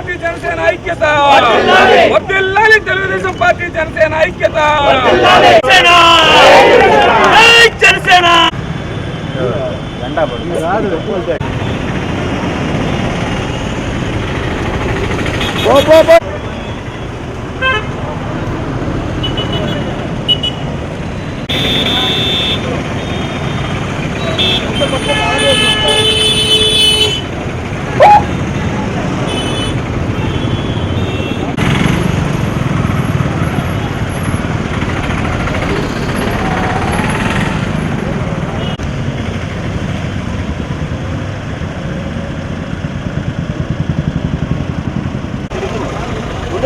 Party Janasena ఐక్యత. వర్ధిల్లాలి Telugu Desam party Janasena ఐక్యత.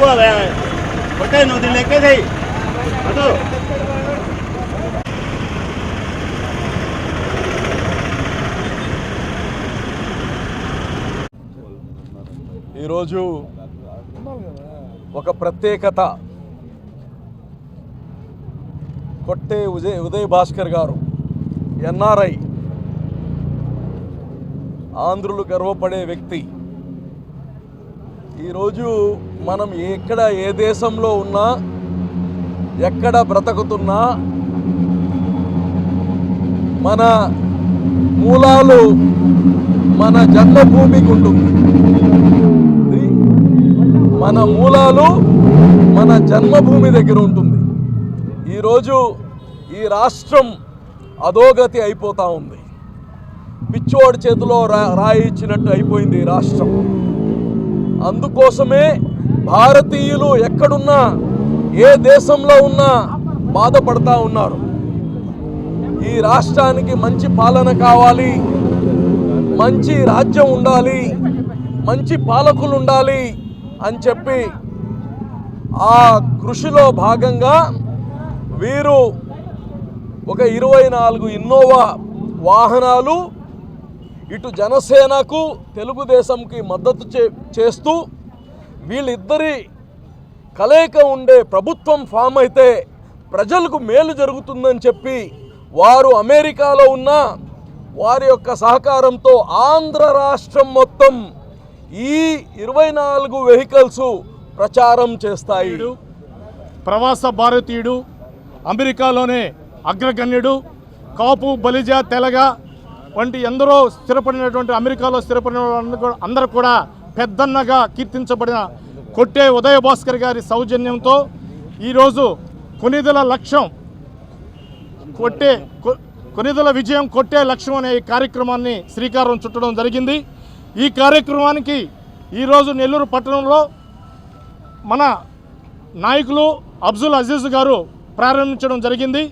ముందు నువ్వు దీన్ని ఎక్కేసాయి ఈరోజు ఒక ప్రత్యేకత. కొట్టే ఉదయ్ ఉదయ్ భాస్కర్ గారు ఎన్ఆర్ఐ ఆంధ్రులు గర్వపడే వ్యక్తి. ఈరోజు మనం ఎక్కడ ఏ దేశంలో ఉన్నా ఎక్కడ బ్రతుకుతున్నా మన మూలాలు మన జన్మభూమికి ఉంటుంది. మన మూలాలు మన జన్మభూమి దగ్గర ఉంటుంది. ఈరోజు ఈ రాష్ట్రం అధోగతి అయిపోతూ ఉంది. పిచ్చోడి చేతిలో రా రాయి ఇచ్చినట్టు అయిపోయింది ఈ రాష్ట్రం. అందుకోసమే భారతీయులు ఎక్కడున్నా ఏ దేశంలో ఉన్నా బాధపడతా ఉన్నారు. ఈ రాష్ట్రానికి మంచి పాలన కావాలి మంచి రాజ్యం ఉండాలి మంచి పాలకులు ఉండాలి అని చెప్పి ఆ కృషిలో భాగంగా వీరు ఒక ఇరవై నాలుగు ఇన్నోవా వాహనాలు ఇటు జనసేనకు తెలుగుదేశంకి మద్దతు చే చేస్తూ వీళ్ళిద్దరి కలయిక ఉండే ప్రభుత్వం ఫామ్ అయితే ప్రజలకు మేలు జరుగుతుందని చెప్పి వారు అమెరికాలో ఉన్న వారి యొక్క సహకారంతో ఆంధ్ర రాష్ట్రం మొత్తం ఈ ఇరవై నాలుగు వెహికల్స్ ప్రచారం చేస్తాయి. ప్రవాస భారతీయుడు అమెరికాలోనే అగ్రగణ్యుడు కాపు బలిజ తెలగ వంటి ఎందరో స్థిరపడినటువంటి అమెరికాలో స్థిరపడిన కూడా- అందరూ కూడా పెద్దన్నగా కీర్తించబడిన కొట్టే ఉదయ భాస్కర్ గారి సౌజన్యంతో ఈరోజు కొనిదల లక్ష్యం కొట్టే కొనిదల విజయం కొట్టే లక్ష్యం అనే ఈ కార్యక్రమాన్ని శ్రీకారం చుట్టడం జరిగింది. ఈ కార్యక్రమానికి ఈరోజు నెల్లూరు పట్టణంలో మన నాయకులు అబ్జుల్ అజీజ్ గారు ప్రారంభించడం జరిగింది.